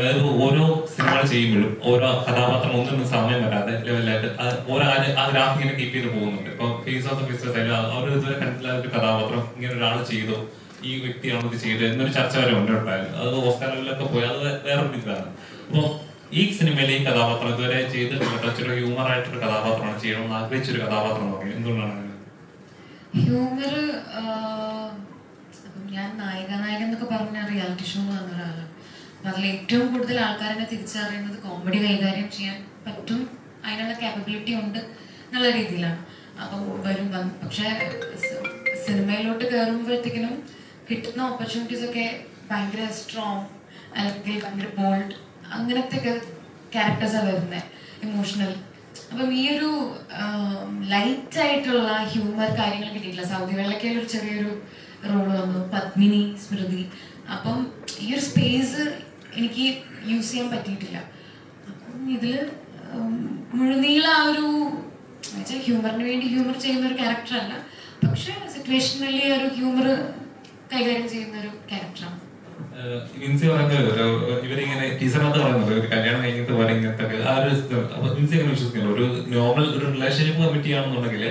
അതായത് ഓരോ സിനിമകൾ ചെയ്യുമ്പോഴും ഓരോ കഥാപാത്രം ഒന്നും സമയം വരാതെ ലെവലായിട്ട് ഓരോ ആ ഗ്രാഫ് ഇങ്ങനെ കീപ്പ് ചെയ്ത് പോകുന്നുണ്ട്. ഇപ്പൊ ഫേസ് ഓഫ് ദ ബിസിനസ് ആയാലും അവർ ഇതുവരെ കണ്ടിട്ടില്ല ഒരു കഥാപാത്രം ഇങ്ങനെ ഒരാൾ ചെയ്തു ഈ വ്യക്തിയാണ് ഇത് ചെയ്തത് എന്നൊരു ചർച്ച വരെ ഉണ്ട് ഉണ്ടായിരുന്നു അത് ഓസ്കാറിലൊക്കെ പോയി അത് വേറെ ഇതാണ്. അപ്പൊ ഈ സിനിമയിലെ ഈ കഥാപാത്രം ഇതുവരെ ചെയ്ത് ചെറിയ ഹ്യൂമർ ആയിട്ടൊരു കഥാപാത്രമാണ് ചെയ്യണമെന്ന് ആഗ്രഹിച്ചൊരു കഥാപാത്രം എന്ന് പറയുന്നത് എന്തുകൊണ്ടാണ് ഹ്യൂമർ ഞാൻ നായിക നായകൻ എന്നൊക്കെ പറഞ്ഞ റിയാലിറ്റി ഷോ എന്ന് ഒരാളാണ്. അതിൽ ഏറ്റവും കൂടുതൽ ആൾക്കാരെന്നെ തിരിച്ചറിയുന്നത് കോമഡി കൈകാര്യം ചെയ്യാൻ പറ്റും. അതിനുള്ള കാപ്പബിലിറ്റി ഉണ്ട് എന്നുള്ള രീതിയിലാണ്. അപ്പോൾ വരും പക്ഷെ സിനിമയിലോട്ട് കയറുമ്പോഴത്തേക്കിനും കിട്ടുന്ന ഓപ്പർച്യൂണിറ്റീസ് ഒക്കെ ഭയങ്കര സ്ട്രോങ് അല്ലെങ്കിൽ ഭയങ്കര ബോൾഡ് അങ്ങനത്തെ ഒക്കെ ക്യാരക്ടേഴ്സാണ് വരുന്നത് ഇമോഷണൽ അപ്പം ഈ ഒരു ലൈറ്റ് ആയിട്ടുള്ള ഹ്യൂമർ കാര്യങ്ങൾ കിട്ടിയിട്ടില്ല. സൗദി വെള്ളക്കയിൽ ഒരു ചെറിയൊരു റോൾ വന്നു. പത്മിനി സ്മൃതി. അപ്പം ഈ ഒരു സ്പേസ് എനിക്ക് യൂസ് ചെയ്യാൻ പറ്റിയിട്ടില്ല. അപ്പം ഇതിൽ മുഴുനീള ആ ഒരു എന്നുവെച്ചാൽ ഹ്യൂമറിന് വേണ്ടി ഹ്യൂമർ ചെയ്യുന്ന ഒരു ക്യാരക്ടറല്ല പക്ഷെ സിറ്റുവേഷനലി ഒരു ഹ്യൂമർ കൈകാര്യം ചെയ്യുന്ന ഒരു ക്യാരക്ടറാണ് വിൻസി പറയുന്നത് ഒരു ഇവരിങ്ങനെ ടീച്ചറിനകത്ത് പറയുന്നത് ഒരു കല്യാണം കഴിഞ്ഞിട്ട് പോലെ ഇങ്ങനത്തെ ഒക്കെ ആ ഒരു അപ്പൊ വിശ്വസിക്കുന്നു നോർമൽ ഒരു റിലേഷൻഷിപ്പ് കമ്മിറ്റി ആണെന്നുണ്ടെങ്കിൽ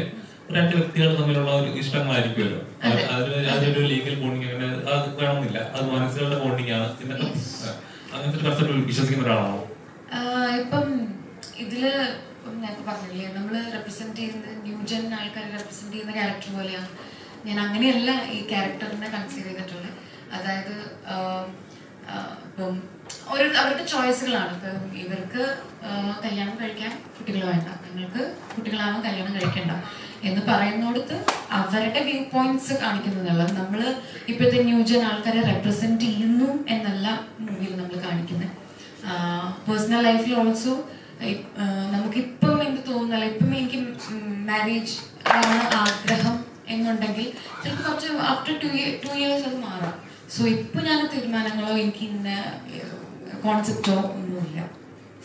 രണ്ട് വ്യക്തികൾ തമ്മിലുള്ള ഒരു ഇഷ്ടങ്ങളായിരിക്കുമല്ലോ. അത്. അതിന് അതിനൊരു ലീഗൽ ബോണ്ടിങ് അങ്ങനെ അത് വേണമെന്നില്ല. അത് മനസ്സുകളുടെ ബോണ്ടിങ് ആണ്. എന്നൊക്കെ ആ, അങ്ങനത്തെ കൺസെപ്റ്റ് വിശ്വസിക്കുന്ന ഒരാളാണോ ഇപ്പം ഇതിൽ നേരത്തെ പറഞ്ഞില്ലേ നമ്മൾ റെപ്രസെന്റ് ചെയ്യുന്ന ന്യൂജൻ ആൾക്കാരെ റെപ്രസെന്റ് ചെയ്യുന്ന ക്യാരക്ടർ പോലെയാണ് ഞാൻ അങ്ങനെയല്ല ഈ ക്യാരക്ടറിനെ കൺസീവ് ചെയ്തിട്ടുള്ളത്. അതായത് ഇപ്പം ഒരു അവരുടെ ചോയ്സുകളാണ് ഇപ്പം ഇവർക്ക് കല്യാണം കഴിക്കാൻ കുട്ടികൾ വേണ്ട. നിങ്ങൾക്ക് കുട്ടികളാവാൻ കല്യാണം കഴിക്കണ്ട. എന്ന് പറയുന്നിടത്ത് അവരുടെ വ്യൂ പോയിന്റ്സ് കാണിക്കുന്നതല്ല നമ്മൾ ഇപ്പോഴത്തെ ന്യൂജൻ ആൾക്കാരെ റെപ്രസെന്റ് ചെയ്യുന്നു എന്നല്ല മൂവിയിൽ നമ്മൾ കാണിക്കുന്നത് പേഴ്സണൽ ലൈഫിൽ ഓൾസോ നമുക്കിപ്പം എന്ത് തോന്നുന്നല്ല ഇപ്പം എനിക്ക് മാരേജ് ആണ് ആഗ്രഹം എന്നുണ്ടെങ്കിൽ ചിലപ്പോൾ കുറച്ച് ആഫ്റ്റർ ടു ടു ഇയേഴ്സ് അത് മാറാം. സോ ഇപ്പം ഞാൻ തീരുമാനങ്ങളോ എനിക്ക് ഇന്ന കോൺസെപ്റ്റോ ഒന്നുമില്ല.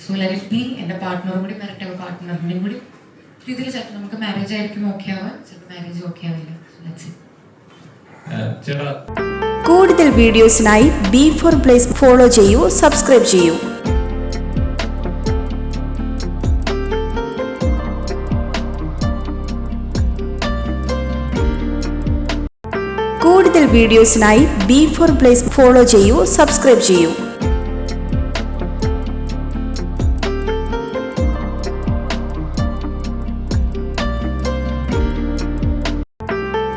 സോ ലെറ്റ് ബി എന്റെ പാർട്ട്ണറും കൂടി വരട്ടെ പാർട്ട്ണറിന്റെയും കൂടി രീതിയിൽ ചിലപ്പോൾ നമുക്ക് മാരേജ് ആയിരിക്കും ഓക്കെ ആവാം ചിലപ്പോൾ മാരേജ് ഓക്കെ ആവില്ല. കൂടുതൽ വീഡിയോസിനായി ബി ഫോർ പ്ലേസ് ഫോളോ ചെയ്യൂ സബ്സ്ക്രൈബ് ചെയ്യൂ. കൂടുതൽ വീഡിയോസിനായി ബി ഫോർ പ്ലേസ് ഫോളോ ചെയ്യൂ സബ്സ്ക്രൈബ് ചെയ്യൂ.